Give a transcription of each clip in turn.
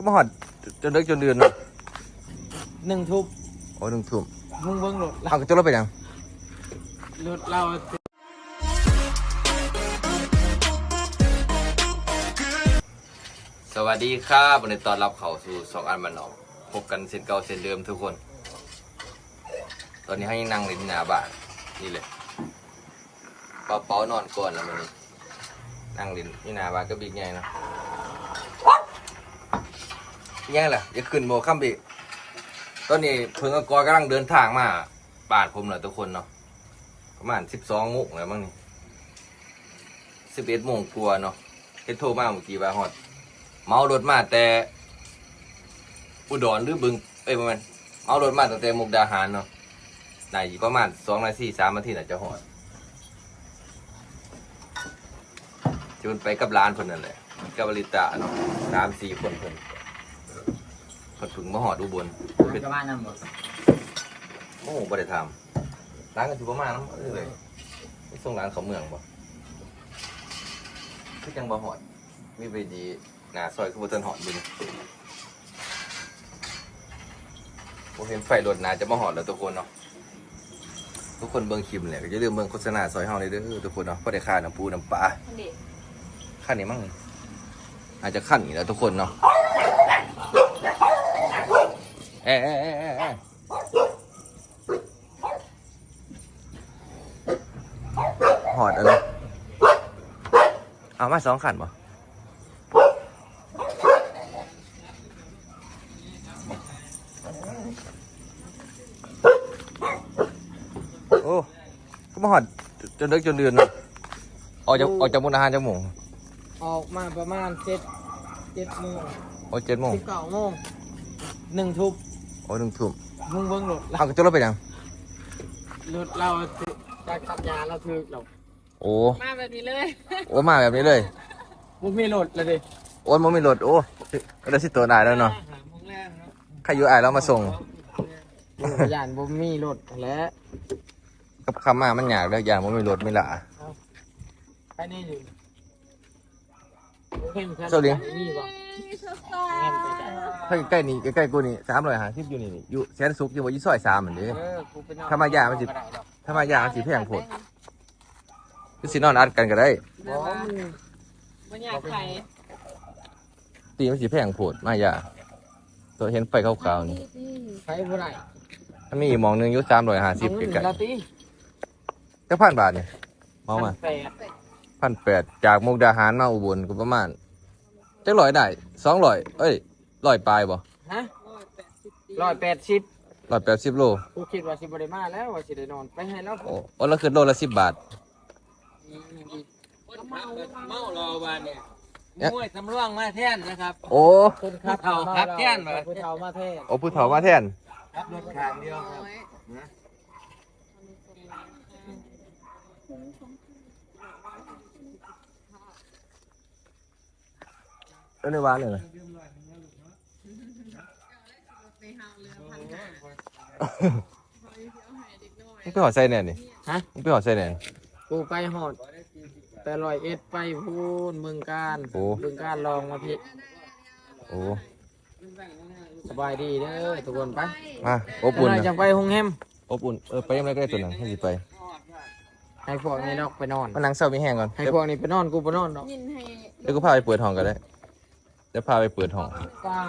ก็มาหอดจนเลิกจนเดือนเนาะหนึ่งทุบโอ้หนึ่งทุ่มมึงเบิ้งรถเอากระจกรถไปยังรถเราสวัสดีครับวันนี้ตอนรับเข้าสู่สองอันมันออกพบกันเส้นเก่าเส้นเดิมทุกคน ตอนนี้ให้นั่งในหน้าบ้านนี่เลยเป๋าเป๋านอนก่อนแล้วมันนี้นั่งเลินนี่หน้าบ้านก็บิ๊กไงเนาะ ยังล่ะอย่าขึ้นโมข้มบีตอนนี้เพิ่งกับกอกำลังเดินทางมาบ้านผมเหรอทุกคนเนาะประมาณสิบสองโมงแล้วมั้งนี่สิบเอ็ดโมงกลัวเนาะเฮ็ดโทรมาเมื่อกี้ว่าฮอดเมารถมาแต่อุดรหรือบึงเอ้ยประมาณเมารถมาตั้งแต่มุกดาหารเนาะนายประมาณสองนาทีสามนาทีน่ะจะหอดจนไปกับร้านเพิ่นนั่นแหละกับบริตาเนาะสามสี่คนเพิ่น พิ่นถึงมาหอดอุบลเป็นจะมานั่งหมดโอ้โหบ่ได้ทำร้านกันอยู่ประมาณนั้นเลยไม่ส่งร้านเขาเมืองบ่คือจังบ่หอด มีไปดีหนาซอยคือบ่เทินหอดบุญผมเห็นไฟรถหนาจะมาหอดแล้วทุกคนเนาะทุกคนเบิ่งคลิปแหละก็อย่าลืมเบิ่งโฆษณาซอยเฮาเลยเด้อทุกคนเนาะเพระได้ค่าน้ำปูน้ำปลาขั้นนี้มั้งอาจจะขั้นอีกแล้วทุกคนเนาะ เอ๊ะเอ๊ะเอ๊ะเอ๊ะเอ๊ะหอดอะไร เอามาสองขันบ่โอ้ก็มาหอดจนเลิกจนเดือนเนาะออกจากออกจากมุกดาหารจากหมู่ออกมาประมาณเจ็ดเจ็ดโมงโอ้เจ็ดโมงสิบเก้าโมงหนึ่งทุบโอ้หนึ่งทุ่มมึงเบิ้งรถเอากระจกรถไปยังรถเราจากขับยาเราถึกเราโอ้มาแบบนี้เลยโอ้มาแบบนี้เลยมึงมีรถเลยดิโอ้ยมันมีรถโอ้ก็ได้สิตัวได้แล้วเนาะหาโมงแรกเนาะใครอยู่อ่ายเรามาส่งยานบ่มีรถแล้วกับคำมามันยากแล้วอย่างมันมีรถไม่ละไปนี่อยู่เข้มแข็งเจ้าเลี้ยง นี่บ่เเงินไปจ่ายถ้าใกล้ๆนี่ใกล้ๆกูนี่สามร้อยห้าสิบอยู่นี่นี่อยู่แสนสุกอยู่ว่ายี่ซอยสามเหมือนเดิเออกูไปนอนถ้ามายามันสิก็ได้ดอกถ้ามายากมันสิแพงโพดคือสินอนอัดกันก็ได้บ่มึงมันอยากไข่ตีมันสิแพงโพดมายาตัวเห็นไฟขาวๆนี่ใช้บ่ได้มันมีอีกหมองหนึงอยู่สามร้อยห้าสิบเอาใกเงิล้นละติๆก็พันบาทนี่เมามาแปดพันแปดจากมุกดาหารมาอุบลก็ประมาณจักร้อยได้สองร้อยเอ้ย ร้อยปลายบ่ฮะร้อยแปดสิบร้อยแปดสิบโลกูคิดว่าสิบได้มาแล้วว่าสิได้นอนไปให้แล้วโอ้โอ้แล้วคือโลละสิบบาทเมาเมารอวันเนี่ยเนี่ยมวยสำรวงมาแทนนะครับ โอ้คนขับเฒ่าครับแทนมาผู้เฒ่ามาแทนโอ้ผู้เฒ่ามาแทนครับรถขางเดียวครับเออในวานเลย มึงไปหอดใส่แน่นี่ฮะ มึงไปหอดใส่แน่นกูไปหอด แต่ลอยเอ็ดไปพูนเมืองการโอ้ เมืองการลองมาพี่โอ้ สบายดีเด้อทุกคนไปมาอบอุ่นเดี๋ยวหนะจังไปหงแฮมอบอุ่น เออ ไปยังไงก็ได้ตัวนั้นให้สิไปให้พวกนี้นอกไปนอนมานั่งเศร้ามีแห้งก่อน ให้เดี๋ยวพวกนี้ไปนอนกูไปนอนดอกยินให้เดี๋ยวกูพาไปเปิดห้องก็ได้ เดี๋ยวพาไปเปิดห้องป้า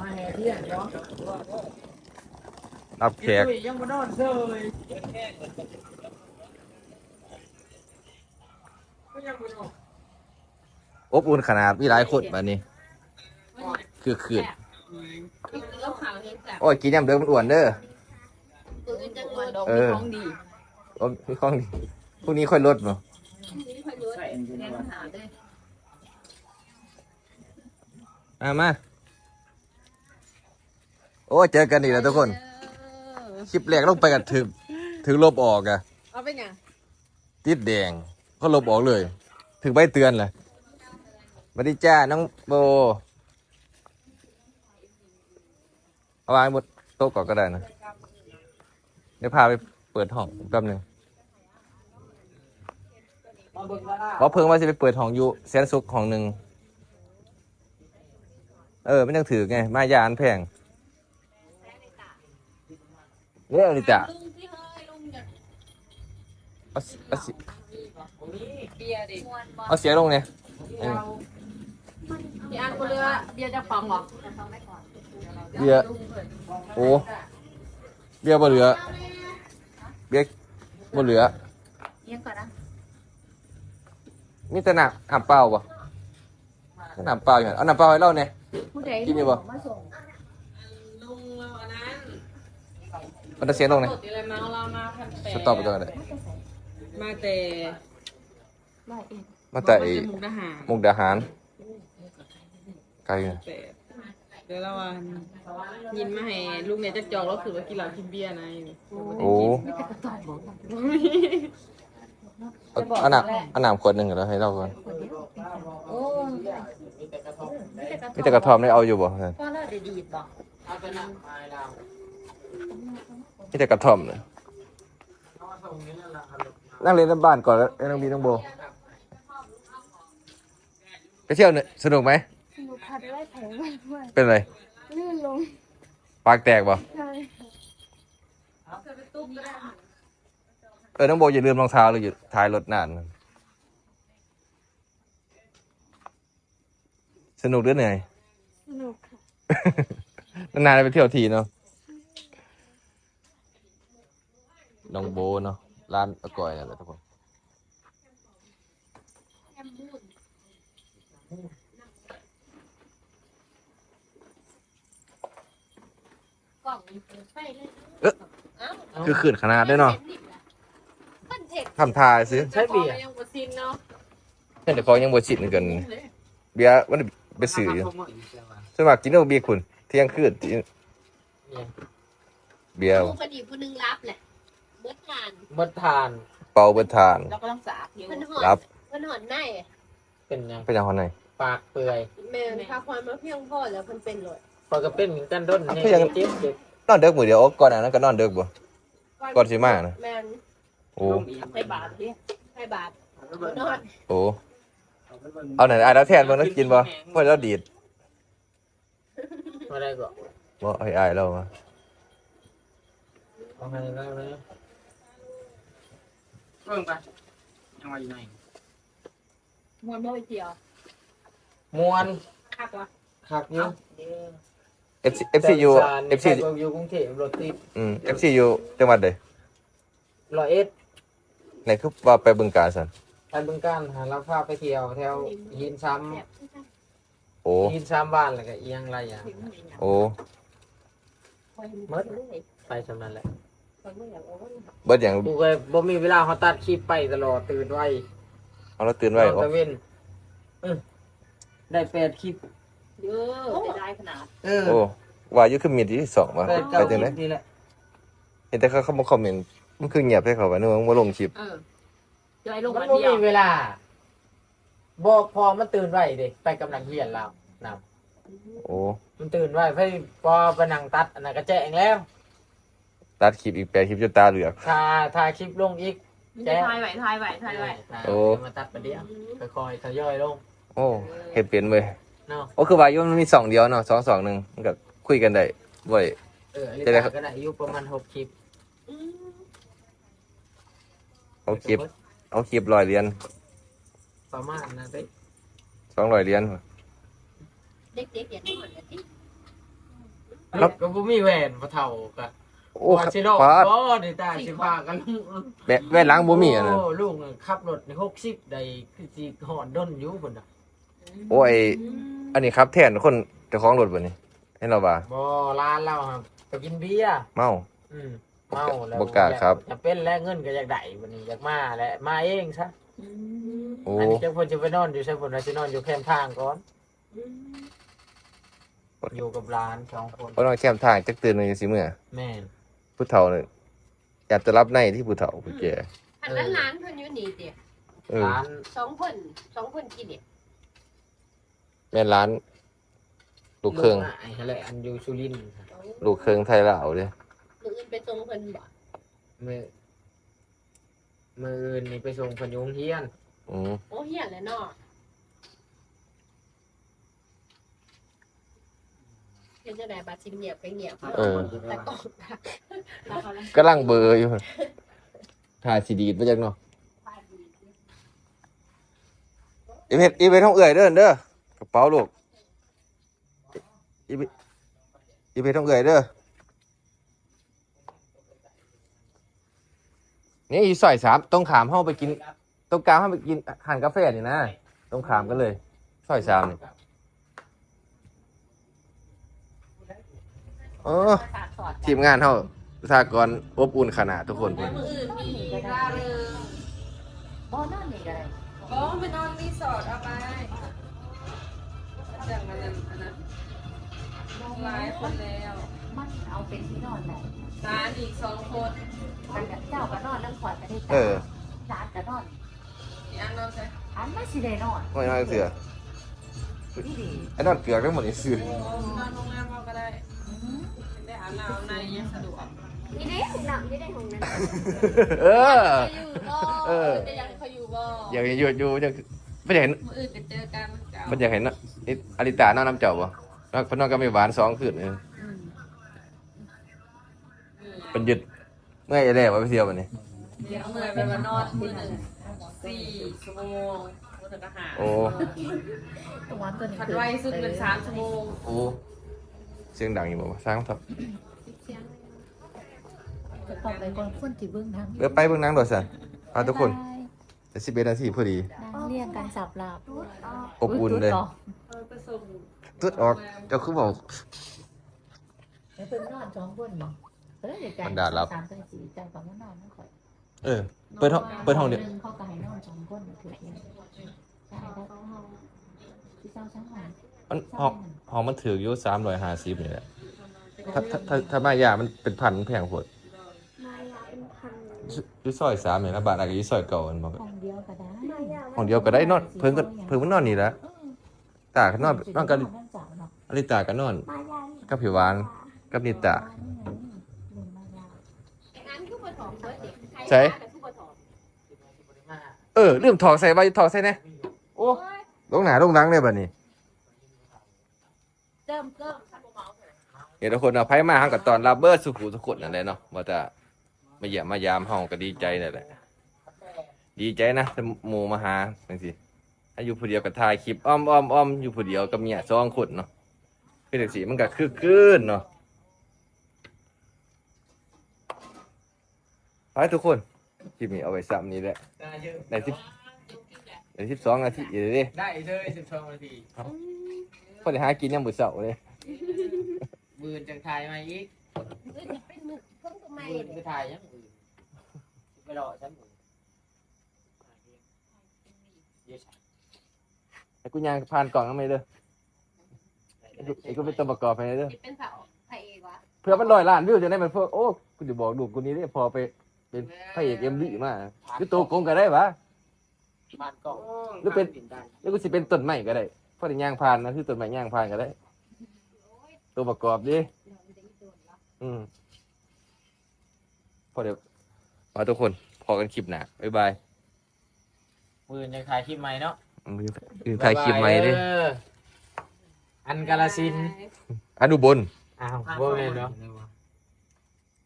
มาแห่เที่ยงเนาะ รับแขกตุ้ยยังมานอนเลยก็ยังบ่นอนอบอุ่นขนาดมีหลายคนแบบนี้ คือคืนแล้วขาวเห็นจากโอ้ยกินยำเดิมมันอ้วนเด้อตัวอื่นจะรวยดอกเออของดีโอ้ยมีของดีพรุ่งนี้ค่อยลดเนาะนี่พยุทธ์แรงหาด้วยมามาโอ้ยเจอกันอีกแล้วทุกคน คลิปแรกลงไปกันถึงถึงลบออกอะเอาเป็นยังติดแดงก็ลบออกเลย ถึงใบเตือนเลยสวัสดีจ้าน้องโบเอาวางบนโต๊ะก่อนก็ได้นะ เดี๋ยวพาไปเปิดห้องแป๊บหนึงมาเบิ่งว่าเพราะเพิ่งว่าจะไปเปิดห้องอยู่แสนสุขห้องหนึ่งไปเออมันยังถือไง มายาอันแพง เรียกลิตะลุงที่เฮ้ยลุงจะเอาสิเอาสิเบียร์ดิเอาเสียลงเนี่ยเออพี่อันกูเรือเบียร์จะฟังเหรอเบียร์โอ้เบียร์บ่เหลือเบียร์บ่เหลือยังก่อนนะมีแต่น้ำน้ำเปล่าป่ะน้ำเปล่าอยู่หั่นเอาน้ำเปล่าให้เราเนี่ยผู้ใดกินอยู่บ่มาส่ง ลุงเราอันนั้น มันจะเสียลงเนี่ยสดอะไรมาเรามาพันแปดสต็อปไปก่อนเลยมาแต่มาแต่ไอ้มุกดาหารมุกดาหารไกลอยู่แปดเดี๋ยวเราวันยินมาให้ลุงเนี่ยจะจองแล้วคือว่ากินเหล้ากินเบียร์นะโอ้เอาเอาน้ำเอาน้ำขวดหนึ่งแล้วให้เราก่อนโอ้มีแต่กระทอมได้เอาอยู่บ่เออพ่อเราจะดีดบ่เอาไป นั่งไปเรามีแต่กระทอมเลยนั่งเล่นในบ้านก่อนแล้วน้องบีน้องโบ ไปเที่ยวเนี่ยสนุกไหมหนูพัดไล่แผลไว้ด้วยเป็นไร ลื่นลงปากแตกบ่ใช่เออ น้องโบอย่าลืมรองเท้าเลยอยู่ท้ายรถนาน สนุกหรือเหนื่อยสนุกค่ะ นานๆได้ไปเที่ยวทีเนาะ น้องโบเนาะร้านอก่อยนั่นแหละทุกคนกล่องไฟเลยคือขืนขนาดได้เนาะมันเจ็บทำทายซื้อใช้เบียร์ยังบ่ซินเนาะเห็นแต่เขายังบ่ชิดกันเบียร์มันไปสื่อสมัครกินเอาเบียร์คุณเที่ยงคืนที่เบียร์ลุงพอดีผู้หนึงรับแหละเบิดทานเมื่อทานเป่าเบิดทาน แล้วก็ต้องสาบอยู่มันหอนรับมันหอนในเป็นยังเป็นยังคนไหนปากเปื่อยแม่นพาความมาเพียงพอแล้วมันเป็นเลยพอก็เป็นเหมือนกันด้นเนี่ยเจ็บเจ็บนอนเด็กมือเดียวโอ้ก่อนอันนั้นก็นอนเด็กบ่ก่อนสิมานะแม่นโอ้ให้บาทดิให้บาทบ่นอนโอ้เอาไหนไอ้แล้วแทนมันต้องกินบ่เพื่อเราดีดมาได้ก็บ่ไอ้ไอ้เรามาเอาให้ได้เลย เบิ่งไปยังว่าอยู่ไหนมวนบ่ไปเที่ยวมวนคักวะคักอยู่เอฟซีเอฟซียูเอฟซีอยู่กรุงเทพรถติดอืมเอฟซียูจังหวัดใดร้อยเอ็ดไหนคือว่าไปบึงกาฬสันไปบึงการหาเราพาไปเที่ยวแถวยินซ้โอ้ำยินซ้ำบ้านแล้วก็เอียงไรอย่างโอ้มดไปสำนั้นแหละ เบิดอย่างกูก็บ่มีเวลาเขาตัดคลิปไปตลอดตื่นไว้เอาเราตื่นไว้นอนโอ้ตะเวนเออได้แปดคลิปเยอะจะได้ขนาดเออโอ้ว่าอยู่คือมีที่สองวะแปดไปเก้าคจัลิงได๋ปนี่แหละเห็นแต่เขาเข้ามาคอมเมนต์มันคือเงียบให้เขาว่านึกว่าบ่ลงคลิปเออจะให้ลงมันมาบ่เที่ยวมีเวลาบอกพอมันตื่นไว้เด็กไปกำลังเรียนแล้วนะโอ้มันตื่นไว้ไปพอไปนั่งตัดอันนั้นก็แจ้งแล้ว ตัดคลิปอีกแปดคลิปจนตาเหลือกถ่ายถ่ายคลิปลงอีกจะทายไหวทายไหวทายไหวโอ้ มาตัดประเดี๋ยวค่อยๆทยอยลงโอ้เฮ็ดเป็นเว้ยเนาะโอ้คือว่าอยู่มันมีสองเดียวเนาะสองสองหนึ่งมันก็คุยกันได้บ่ได้เอออันนี้จะได้ครับ ก็ได้อายุประมาณหกคลิปเอาคลิปเอาคลิปร้อยเหรียญประมาณนั้นไปสองร้อยเหรียญ เด็กๆอย่านอนนะที่ ครับ ก็บ่มีแหวนบ่เท่าก็ โอ้ว่าสิโลกฟาดบ่ได้ตาสิพากันแม่แม่ล้างบ่มีอะนะโลูกน่ะขับรถใน60ได้คือสิหอนด้นอยู่พุ่นน่ะโอ้ยอันนี้ครับแทนคนเจ้าของรถบ่นี่ให้เราว่าบ่ร้านเราครับไปกินเบียร์เมา อืมเมาแล้วบ่กล้าครับ จะเป็นและเงินก็อยากได้วันนี้อยากมาแหละมาเองซะโอ้อันนี้จังเพิ่นจะไปนอนอยู่ใช่เพิ่นว่าสินอนอยู่แคมป์ทางก่อน อยู่กับร้านสองคนบ่ต้องแคมทางจักตื่นเลยสิมื้อแม่น ผู้เฒ่าเนี่ยอยากจะรับในที่ผู้เฒ่าผู้แก่อันนั้นร้านเพิ่นอยู่นี่เดียวเออร้านสองคนสองคนกินเนี่ยแม่นร้าน ลูกเครื่องลูไอ้แหละอันอยู่สุรินทร์ครับลูกเครื่องไทยลาวเด้มืออื่นไปส่งเพิ่นบ่มือมืออื่นนี่ไปส่งเพิ่นอยู่โรงเรียนอืมโอ้เฮียนแล้วเนาะ เป็นจะไหนบาชิมเงียบไปเงียบเออ แต่ก็แล้วเขาเลยกำลังเบลอร์อยู่ถ่ายสีดีดมาจากเนาะอีเพชรอีเพชรต้องเอื่อยเด้อเด้อกระเป๋าลูกอีเพชรอีเพชรต้องเอื่อยเด้อนี่อีซอยสามต้องขามเข้าไปกิน ต้องกลางเข้าไปกินหันกาแฟนี่นะต้องขามกันเลยซอยสามนี่ เออขาดสอดทีมงานเขาสากรณ์อบอุ่นขนาดทุกคนพุ่นมืออื่นมีร่าเริงบ่นั่นนี่ก็ได้ก็ไปนอนรีสอร์ทเอาไปจากมันนั้นอันนั้นหลายคนแล้วมันเอาเป็นที่นอนแหละตาอีกสองคนมันกับเจ้าก็นอนแล้วขอดประเทศเออจานก็นอนอีอันนอนใช่อันไม่สิได้นอนไม่ไม่เสือนี่ดีไอ้นอนเกลือกทั้งหมดนี่เสือ เราก็ได้ได้อาบน้ำในยังสะดวกนี่ได้ของหนังนี่ได้ของนั้นเอออยู่บ่เออจะยังเขาอยู่บ่อยากอยู่อยู่อยากไม่อยากเห็นมืออื่นจะเจอกันเก่ามันอยากเห็นนะนี่อลิตานอนน้ำเจ้าบ่นอนเพนนอนก็ไม่หวานสองคืนเออเป็นหยุดเมื่อยแล้ว่าไปเที่ยวมันนี่เดี๋ยวเมื่อยไปมานอนที่หนึ่งสี่ชั่วโมงวันถึงอาหารโอ้ตัวตัวนี้พันไวสุดเป็นสามชั่วโมงโอ้ เสียงดังอยู่บ่วะสร้างทับจะต้องไปคนคนที่เบื้องทางเดี๋ยวไปเบิ่งหนังโดดสันเอาทุกคนแต่สิบเอ็ดนาทีพอดี นั่งเรียงกันสับหลับรูดออกอบอุ่นเลยเออไปส่งตุดออกเจ้าคือบอก แล้วเป็นนอนสองคนบ่เออเดี๋ยวใจมันด่ารับ สามตัวสี่ใจกับว่านอนไม่ค่อยเออ เปิดห้องเปิดห้องเดียว เขาก็ให้นอนสองคนถือเองใช่แล้วที่เจ้าช่างหวาน มันห้องห้องมันถืออยู่สามร้อยห้าสิบนี่แหละถ้าถ้าถ้าถ้ามายามันเป็นพันมันแพงโพดมายาเป็นพันอยู่ซอยสามเนี่ยนะบาทอะไรอยู่ซอยเก่ามันบอกห้องเดียวก็ได้มายาห้องเดียวก็ได้นอนเพิ่งก็เพิ่งมันนอนนี่แหละตาก็นอนนอนกันนั่งจับเนาะอลิตาก็นอน มายากับผิวหวานกับนิตาลุงมายาอันคือบ่ถอมเบิดเด็กใช่เออลืมถอดใส่ไว้ถอดใส่แน่โอ้ลงหนาลงหลังเลยบัดนี้ เริ่มเริ่มเดี๋ยวทุกคนเอาไพ่มาห้างกับตอนรับเบอร์สุขุทุกคนนั่นแหละเนาะว่าจะมาเยี่ยมมายามห้องก็ดีใจนั่นแหละดีใจนะแต่หมู่มาหาจังซี่ถ้าอยู่ผู้เดียวก็ถ่ายคลิปอ้อมอ้อมอ้อมอยู่ผู้เดียวกับเมียสองคนเนาะคือจังซี่มันก็คือเกินเนาะไปทุกคนคลิปนี้เอาไว้ซ้ำนี้แหละได้เยอะในสิบในสิบสองนาทีเดี๋ยวดิได้เลยสิบสองนาที พอได้หากินยังมื้อเช้าเลยมือนจังถ่ายมาอีกเป็นมือเพิ่งตัวใหม่มือนไปถ่ายยังมือนไปรอฉันมือเยอะฉันไอ้กูย่างผ่านกล่องทำไมเด้อไอ้กูไอ้กูเป็นตัวประกอบไปเด้อเป็นเสาไผ่วะเพื่อมันลอยล้านวิวจะได้มันเพื่อโอ้กูจะบอกดูกูนี้ได้พอไปเป็นพระเอกเอ็มวีมาหรือตัวโกงก็ได้วะผ่านกล้องหรือเป็นผ่าได้หรือกูสิเป็นต้นไม้ก็ได้เพราะได้ย่างผ่านนะคือต้นไม้ย่างผ่านก็ได้ ตัวประกอบดิอืมพอเดี๋ยวเอาทุกคนพอกันคลิปหนาบ๊ายบายมือนจังถ่ายคลิปใหม่เนาะคือถ่ายคลิปใหม่ดิเอออันกาลสินธุ์อนุบล อ้าวบ่แม่นเนาะ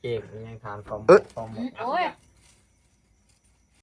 เก็บยังถามคอมเอ๊ะคอมโอ้ย